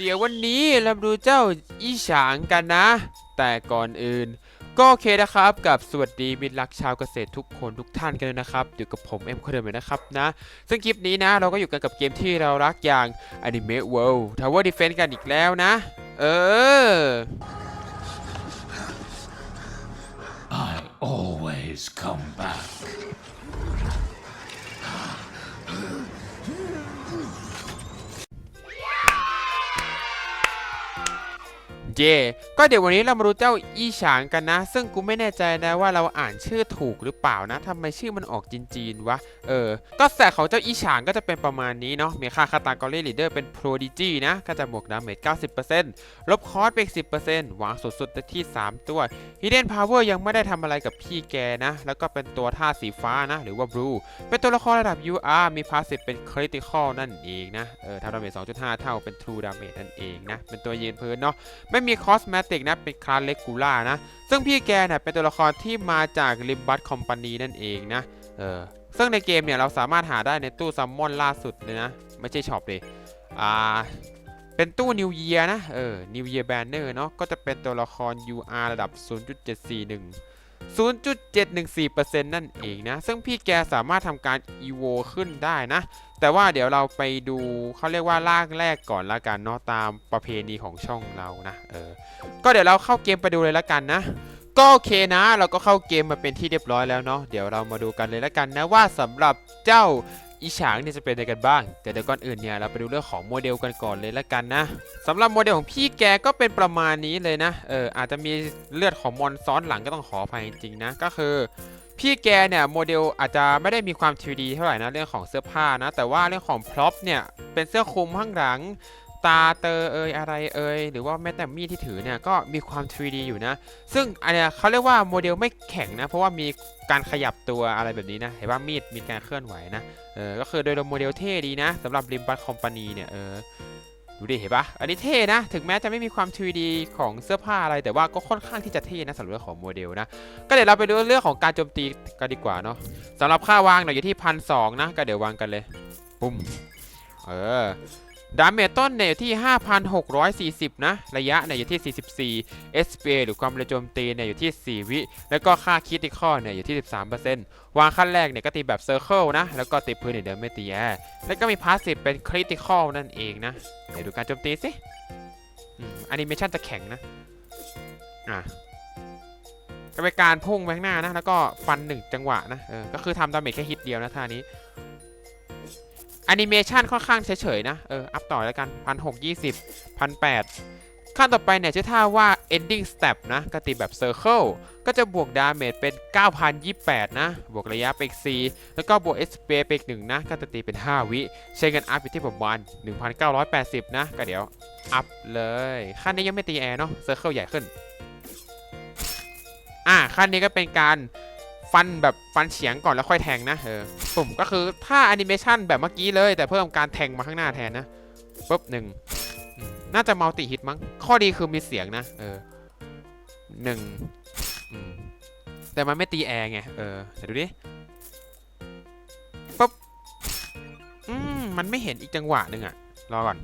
เดี๋ยววันนี้เราดูเจ้าอีฉางกันนะ แต่ก่อนอื่น ก็โอเคนะครับกับสวัสดีมิตรรักชาวเกษตรทุกคนทุกท่านกันเลยนะครับอยู่กับผมเอ็มคนเดิมเลยนะครับนะ ซึ่งคลิปนี้นะเราก็อยู่กันกับเกมที่เรารักอย่าง Anime World Tower Defense กันอีกแล้วนะ เออ I always come back. เย่ก็เดี๋ยววันนี้เรามาดูเจ้าอีฉางกันนะ ซึ่งกูไม่แน่ใจนะว่าเราอ่านชื่อถูกหรือเปล่านะทำไมชื่อมันออกจีนๆวะ เออ ก็แสของเจ้าอีฉางก็จะเป็นประมาณนี้เนาะ มีค่าคาตากอรี่ลีเดอร์เป็นโปรดิจีนะ ก็จะบวกดาเมจ90%ลบคอสไปอีก10%วางสูงสุดได้ที่ 3 ตัว Hidden Power ยังไม่ได้ทำอะไรกับพี่แกนะ แล้วก็เป็นตัวท่าสีฟ้านะ หรือว่า Blue เป็นตัวละครระดับ UR มีพาสซีฟเป็น Critical นั่นเองนะ เออทำดาเมจ2.5 เท่าเป็น True Damage นั่นเองนะ เป็นตัวยืนพื้นเนาะไม่มีมีคอสเมติกนะเป็นคลาสเลกูล่านะ ซึ่งพี่แกเนี่ยเป็นตัวละครที่มาจากลิมบัตคอมพานีนั่นเองนะเออซึ่งในเกมเนี่ยเราสามารถหาได้ในตู้ซัมมอนล่าสุดเลยนะ ไม่ใช่ช็อปเลยอ่าเป็นตู้นิวเยียนะเออนิวเยียแบนเนอร์เนาะก็จะเป็นตัวละคร UR ระดับ 0.741 0.714%นั่นเองนะ ซึ่งพี่แกสามารถทำการ EVO ขึ้นได้นะ แต่ว่าเดี๋ยวเราไปดูเขาเรียกว่าล่างแรกก่อนละกันเนาะตามประเพณีของช่องเรานะเออก็เดี๋ยวเราเข้าเกมไปดูเลยละกันนะก็โอเคนะ เราก็เข้าเกมมาเป็นที่เรียบร้อยแล้วเนาะเดี๋ยวเรามาดูกันเลยละกันนะว่าสำหรับเจ้า อีฉางเนี่ยจะเป็นอะไรกันบ้าง แต่เดี๋ยวก่อนอื่นเนี่ยเราไปดูเรื่องของโมเดลกันก่อนเลยละกันนะสำหรับโมเดลของพี่แกก็เป็นประมาณนี้เลยนะเอออาจจะมีเลือดของมอนซ้อนหลังก็ต้องขออภัยจริงๆนะก็คือพี่แกเนี่ยโมเดลอาจจะไม่ได้มีความ 3D เท่าไหร่นะเรื่องของเสื้อผ้านะแต่ว่าเรื่องของพร็อพเนี่ยเป็นเสื้อคลุมข้างหลัง ตาเตอเอยอะไรเอยหรือว่าแม้แต่มีดที่ถือเนี่ยก็มีความ 3D อยู่นะ ซึ่งอันเนี้ยเขาเรียกว่าโมเดลไม่แข็งนะ เพราะว่ามีการขยับตัวอะไรแบบนี้นะ เห็นว่ามีดมีการเคลื่อนไหวนะ เออ ก็คือโดยรวมโมเดลเท่ดีนะสำหรับริมบัตคอมพานีเนี่ย เออ ดูดิ เห็นปะอันนี้เท่นะ ถึงแม้จะไม่มีความ 3D ของเสื้อผ้าอะไร แต่ว่าก็ค่อนข้างที่จะเท่นะสำหรับเรื่องของโมเดลนะ ก็เดี๋ยวเราไปดูเรื่องของการโจมตีกันดีกว่าเนาะสำหรับค่าวางเนี่ยอยู่ที่พันสนะ ก็เดี๋ยววางกันเลย ปุ้ม เออ ดาเมจต้นเนี่ยอยู่ที่ 5,640 นะ ระยะเนี่ยอยู่ที่ 44 SPA หรือความเร็วโจมตีเนี่ยอยู่ที่ 4 วิ แล้วก็ค่าคิติคอเนี่ยอยู่ที่ 13%วางขั้นแรกเนี่ยก็ตีแบบเซอร์เคิลนะ แล้วก็ตีพื้นเนี่ยเดิมไม่ตีแอร์แล้วก็มีพาสซีฟเป็นคริติคอลนั่นเองนะ เดี๋ยวดูการโจมตีสิแอนิเมชันจะแข็งนะ อะก็เป็นการพุ่งไปข้างหน้านะ แล้วก็ฟันหนึ่งจังหวะนะ เออ ก็คือทำดาเมจแค่ฮิตเดียวนะท่านี้ แอนิเมชันค่อนข้างเฉยๆนะ เออ อัพต่อแล้วกันพันหกยี่สิบพันแปดขั้นต่อไปเนี่ยชื่อท่าว่า ending step นะกตีแบบ circle ก็จะบวกดาเมจเป็น 9,028 นะ บวกระยะไปอีก 4 แล้วก็บวก SP ไปอีก 1 นะก็จะตีเป็น 5 วิ ใช้เงินอัพอยู่ที่ประมาณ 1,980 นะ ก็เดี๋ยว อัพเลย ขั้นนี้ยังไม่ตีแอร์เนาะ circle ใหญ่ขึ้น อะขั้นนี้ก็เป็นการ ฟันแบบฟันเฉียงก่อนแล้วค่อยแทงนะเออปุ่มก็คือถ้าแอนิเมชันแบบเมื่อกี้เลย แต่เพิ่มการแทงมาข้างหน้าแทนนะปุ๊บหนึ่งน่าจะมัลติฮิตมั้ง ข้อดีคือมีเสียงนะ เออหนึ่งแต่มันไม่ตีแอร์ไง เออเดี๋ยวดูดิปุ๊บ อืม มันไม่เห็นอีกจังหวะหนึ่งอะรอก่อน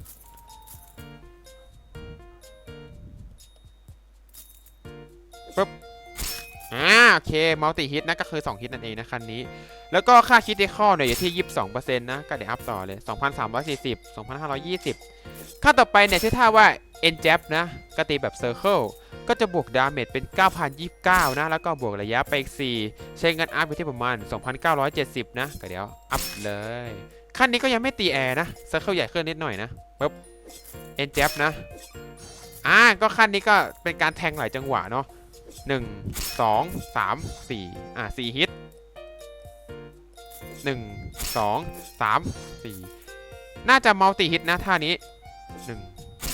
โอเคมัลติฮิตนะก็คือ 2 ฮิตนั่นเองนะคันนี้ แล้วก็ค่าคิดที่ข้อเนี่ยอยู่ที่ 22%นะก็เดี๋ยวอัพต่อเลย 2,340 2,520 ค่าต่อไปเนี่ยชื่อท่าว่า n j a b นะก็ตีแบบ Circle ก็จะบวกดาเมจเป็น 9,029 นะ แล้วก็บวกระยะไปอีก 4 ใช้เงินอัพไปที่ประมาณ 2,970 นะก็เดี๋ยวอัพเลยขั้นนี้ก็ยังไม่ตีแอร์นะ Circle ใหญ่ขึ้นนิดหน่อยนะปุ๊บ n j a b นะ อ่า ก็ขั้นนี้ก็เป็นการแทงหลายจังหวะเนาะ หนึ่งสองสามสี่อะสี่ฮิตหนึ่งสองสามสี่น่าจะมัลติฮิตนะท่านี้หนึ่ง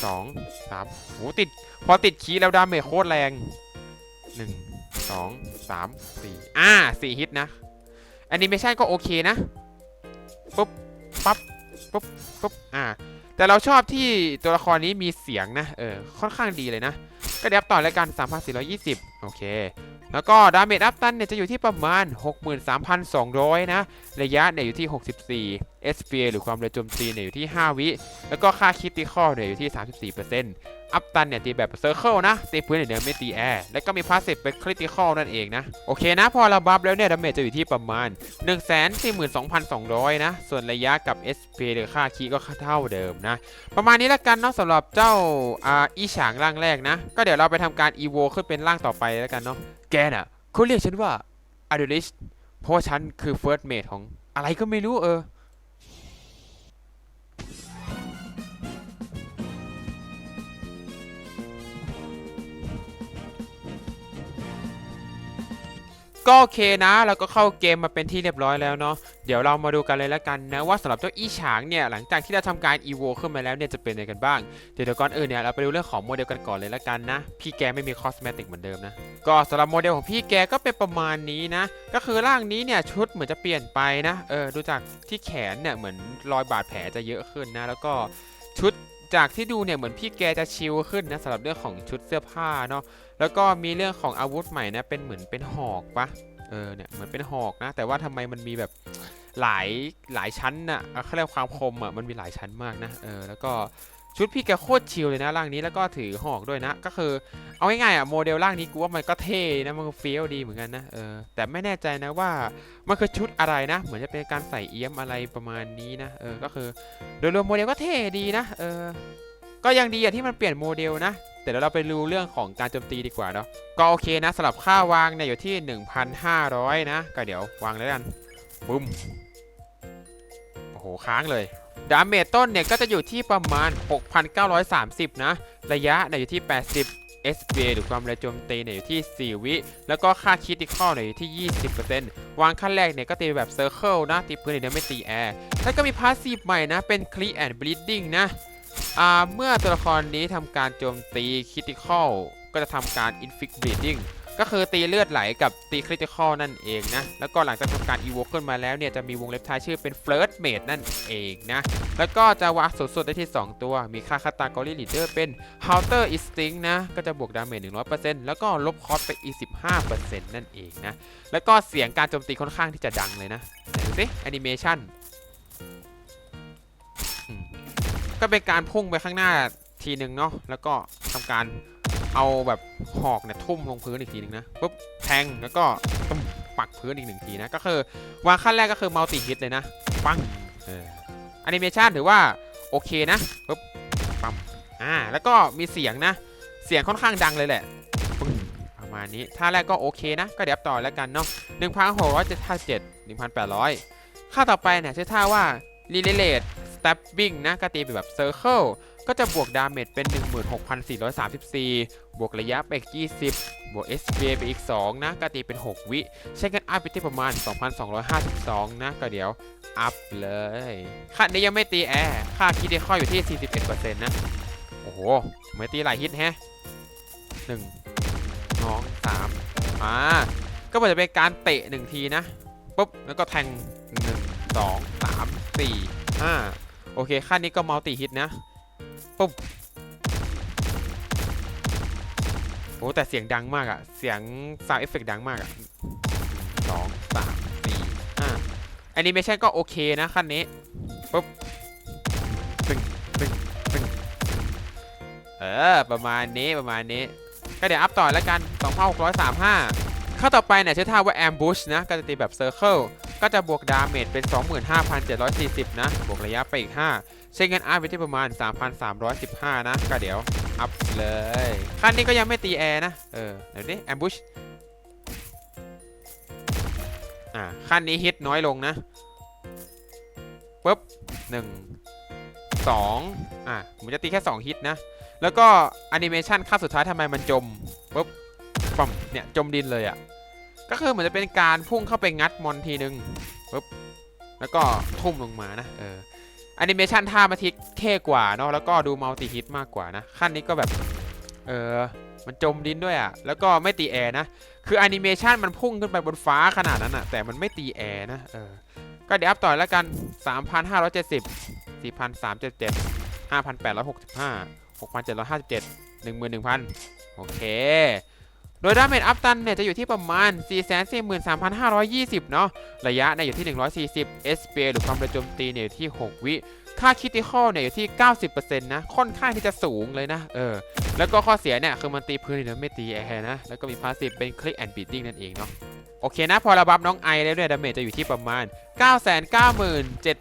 สองสามโหติด พอติดคีแล้วดาเมจโคตรแรงหนึ่งสองสามสี่อ่าสี่ฮิตนะแอนิเมชันก็โอเคนะปุ๊บปั๊บปุ๊บปุ๊บอ่าแต่เราชอบที่ตัวละครนี้มีเสียงนะ เออ ค่อนข้างดีเลยนะ ก็เดี๋ยวต่อรายการ3,420 โอเค แล้วก็ดาเมจอัพตันเนี่ยจะอยู่ที่ประมาณ 63,200 นะ ระยะเนี่ยอยู่ที่ 64 SPA หรือความเร็วโจมตีเนี่ยอยู่ที่ 5 วิ แล้วก็ค่าคิดติคอเนี่ยอยู่ที่ 34%อัพตันเนี่ยตีแบบเซอร์เคิลนะ ตีพื้นอย่างเดียไม่ตีแอร์ แล้วก็มีพาสซีฟเป็นคริติคอลนั่นเองนะ โอเคนะ พอเราบัฟแล้วเนี่ยดาเมจจะอยู่ที่ประมาณ 142,200 นะ ส่วนระยะกับ SP หรือค่าคีก็เท่าเดิมนะ ประมาณนี้ละกันเนาะสำหรับเจ้าอ่าอีฉางร่างแรกนะ ก็เดี๋ยวเราไปทำการอีโวขึ้นเป็นร่างต่อไปแล้วกันเนาะ แกน่ะเขาเรียกฉันว่าอด l ลิสเพราะว่าฉันคือเฟิร์สเมดของอะไรก็ไม่รู้เออ ก็โอเคนะแล้วก็เข้าเกมมาเป็นที่เรียบร้อยแล้วเนาะเดี๋ยวเรามาดูกันเลยแล้วกันนะว่าสำหรับเจ้าอีฉางเนี่ยหลังจากที่เราทำการอีโวขึ้นมาแล้วเนี่ยจะเป็นยังไงกันบ้างเดี๋ยวเดี๋ยวก่อนอื่นเนี่ยเราไปดูเรื่องของโมเดลกันก่อนเลยแล้วกันนะ พี่แกไม่มีคอสเมติกเหมือนเดิมนะก็สำหรับโมเดลของพี่แกก็เป็นประมาณนี้นะ ก็คือร่างนี้เนี่ยชุดเหมือนจะเปลี่ยนไปนะเออดูจากที่แขนเนี่ยเหมือนรอยบาดแผลจะเยอะขึ้นนะ แล้วก็ชุดจากที่ดูเนี่ยเหมือนพี่แกจะชิลขึ้นนะสำหรับเรื่องของชุดเสื้อผ้าเนาะ แล้วก็มีเรื่องของอาวุธใหม่นะเป็นเหมือนเป็นหอกปะเออเนี่ยเหมือนเป็นหอกนะ แต่ว่าทำไมมันมีแบบหลายหลายชั้นน่ะเอาเขาเรียกความคมอะมันมีหลายชั้นมากนะเออแล้วก็ชุดพี่แกโคตรชิลเลยนะร่างนี้แล้วก็ถือหอกด้วยนะ ก็คือเอาง่ายๆอะโมเดลร่างนี้กูว่ามันก็เท่นะมันก็เฟี้ยวดีเหมือนกันนะเออแต่ไม่แน่ใจนะว่ามันคือชุดอะไรนะ เหมือนจะเป็นการใส่เอี้ยมอะไรประมาณนี้นะเออก็คือโดยรวมโมเดลก็เท่ดีนะเออก็ยังดีอะที่มันเปลี่ยนโมเดลนะ แต่เดี๋ยวเราไปดูเรื่องของการโจมตีดีกว่าเนาะก็โอเคนะสำหรับค่าวางเนี่ยอยู่ที่ 1,500 นะ ก็เดี๋ยววางเลยกันบึ้มโอ้โหค้างเลยดาเมจต้นเนี่ยก็จะอยู่ที่ประมาณ 6,930 นะ ระยะเนี่ยอยู่ที่ 80 SPA หรือความเร็วโจมตีเนี่ยอยู่ที่ 4 วิ แล้วก็ค่าคิดติคอลเนี่ยอยู่ที่ 20%วางขั้นแรกเนี่ยก็ตีแบบเซอร์เคิลนะตีพื้นอย่างเดียไม่ตีแอร์แล้วก็มีพาสซีฟใหม่นะเป็นคลีแอนด์บลีดดิ้งนะ เมื่อตัวละครนี้ทำการโจมตีคริติคอลก็จะทำการ Inflict Bleeding ก็คือตีเลือดไหลกับตีคริติคอลนั่นเองนะ แล้วก็หลังจากทำการ e v o ขึ้นมาแล้วเนี่ยจะมีวงเล็บท้ายชื่อเป็น Flirt Mate นั่นเองนะ แล้วก็จะวางสูงสุดได้ที่ 2 ตัว มีค่าคาตากรีลีดเดอร์เป็น Counter Instinct นะ ก็จะบวกดาเมจ100%แล้วก็ลบคอสไปอีก 15%นั่นเองนะ แล้วก็เสียงการโจมตีค่อนข้างที่จะดังเลยนะไหนดูสิแอนิเมชัน ก็เป็นการพุ่งไปข้างหน้าทีหนึ่งเนาะแล้วก็ทำการเอาแบบหอกเนี่ยทุ่มลงพื้นอีกทีหนึ่งนะปุ๊บแทงแล้วก็ตุ้มปักพื้นอีกหนึ่งทีนะก็คือวางขั้นแรกก็คือมัลติฮิตเลยนะปังเออแอนิเมชันถือว่าโอเคนะปุ๊บปั๊มอ่าแล้วก็มีเสียงนะ เสียงค่อนข้างดังเลยแหละปึ้งประมาณนี้ท่าแรกก็โอเคนะ ก็เดี๋ยวต่อแล้วกันเนาะหนึ่งพันหกร้อยเจ็ดห้าเจ็ดหนึ่งพันแปดร้อยค่าต่อไปเนี่ยชื่อท่าว่า r e t e Stabbing นะก็ตีเป็นแบบ Circle ก็จะบวกดาเมจเป็น 16,434 บวกระยะไปอีก 20 บวก SPA ไปอีก 2 นะก็ตีเป็น 6 วิ ใช้กันอัพไปที่ประมาณ 2,252 นะ ก็เดี๋ยว อัพเลยค่านี้ยังไม่ตีแอร์ค่าคิดเดคอยอยู่ที่ 41%นะ โอ้โหไม่ตีหลายฮิตแฮะ1 2 3อ่าก็เหมือนจะเป็นการเตะ 1 ทีนะปุ๊บแล้วก็แทง 1 2 3 4 5 อเคขั้นนี้ก็มัลติฮิตนะปุ๊บโอ้แต่เสียงดังมากอะเสียงซาวเอฟเฟกดังมากอะสองสามสี่ห้าแอนิเมชันก็โอเคนะขั้นนี้ปุ๊บตึงตึงตึงเออ ประมาณนี้ประมาณนี้ ก็เดี๋ยวอัพต่อแล้วกัน 2635ข้าต่อไปเนี่ยชื่อท่าว่า ambush นะ ก็จะตีแบบ circle ก็จะบวกดาเมจเป็น 25,740 นะ บวกระยะไปอีก 5 ใช้เงินอัพไปที่ประมาณ 3,315 นะ ก็เดี๋ยว อัพเลย ขั้นนี้ก็ยังไม่ตีแอร์นะ เออ เดี๋ยวดิ ambush อ่า ขั้นนี้ฮิตน้อยลงนะปุ๊บ1 2อะมันจะตีแค่ 2 ฮิตนะ แล้วก็แอนิเมชันขั้นสุดท้ายทำไมมันจมปุ๊บปั๊มเนี่ย จมดินเลยอะ ก็คือเหมือนจะเป็นการพุ่งเข้าไปงัดมอนทีนึงปุ๊บแล้วก็ทุ่มลงมานะเออแอนิเมชันท่ามาทิกเท่กว่าเนาะแล้วก็ดูมัลติฮิตมากกว่านะ ขั้นนี้ก็แบบ เออมันจมดินด้วยอะ่ะ แล้วก็ไม่ตีแอร์นะ คือแอนิเมชันมันพุ่งขึ้นไปบนฟ้าขนาดนั้นอะ่ะ แต่มันไม่ตีแอร์นะเออก็เดี๋ยวอัพต่อแล้วกัน 3,570 4,377 5,865 6,757 11,000 โอเค โดยดาเมจอัพตันเนี่ยจะอยู่ที่ประมาณ 443,520 เนาะ ระยะเนี่ยอยู่ที่ 140 SP หรือความเร็วโจมตีเนี่ยอยู่ที่ 6 วิค่าคิติคอลเนี่ยอยู่ที่ 90%นะ ค่อนข้างที่จะสูงเลยนะ เออ แล้วก็ข้อเสียเนี่ยคือมันตีพื้นเนี่ยไม่ตีแอร์นะ แล้วก็มีพาสซีฟเป็นคลิกแอนด์บีดดิ้งนั่นเองเนาะ โอเคนะ พอเราบัฟน้องไอแล้วเนี่ยดาเมจจะอยู่ที่ประมาณ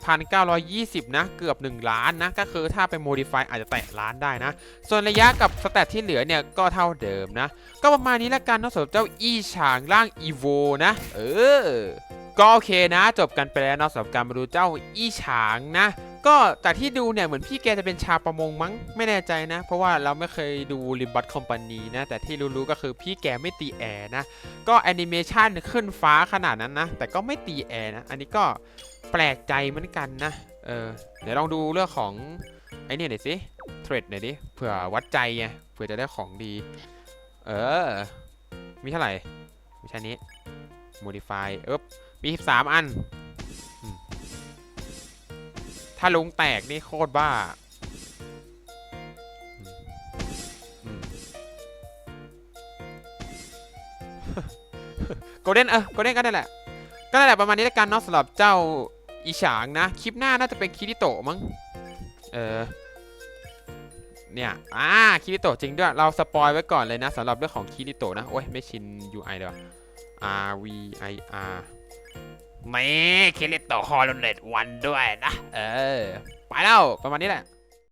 997,920 นะ เกือบ 1 ล้านนะ ก็คือถ้าเป็นโมดิฟายอาจจะแตะล้านได้นะ ส่วนระยะกับสแตทที่เหลือเนี่ยก็เท่าเดิมนะ ก็ประมาณนี้ละกันนอะสำหรับเจ้าอีฉางร่างอีโวนะ เออ ก็โอเคนะ จบกันไปแล้วนอะสำหรับการมาดูเจ้าอีฉางนะ ก็จากที่ดูเนี่ยเหมือนพี่แกจะเป็นชาวประมงมั้งไม่แน่ใจนะ เพราะว่าเราไม่เคยดูริมบัตคอมพานีนะ แต่ที่รู้ๆก็คือพี่แกไม่ตีแอร์นะ ก็แอนิเมชันขึ้นฟ้าขนาดนั้นนะ แต่ก็ไม่ตีแอร์นะ อันนี้ก็แปลกใจเหมือนกันนะ เออเดี๋ยวลองดูเรื่องของไอ้เนี่ยหน่อยสิเทรดหน่อยดิเผื่อวัดใจไงเผื่อจะได้ของดี เออ มีเท่าไหร่มีแค่นี้ modify เอ๊บมี 13 อันอืม ถ้าลุงแตกนี่โคตรบ้า โกลเด้นเออโกลเด้นก็ได้แหละ ก็นั่นแหละประมาณนี้แล้วกันเนาะสำหรับเจ้าอีฉางนะ คลิปหน้าน่าจะเป็นคิริโตะมั้ง เออ เนี่ย อ่า คิริโตะจริงด้วย เราสปอยไว้ก่อนเลยนะสำหรับเรื่องของคิริโตะนะ โอ้ย ไม่ชิน UI เลยว่ะ R V I R ไม่คิริโตะฮอลเลตวันด้วยนะ เออ ไปแล้ว ประมาณนี้แหละ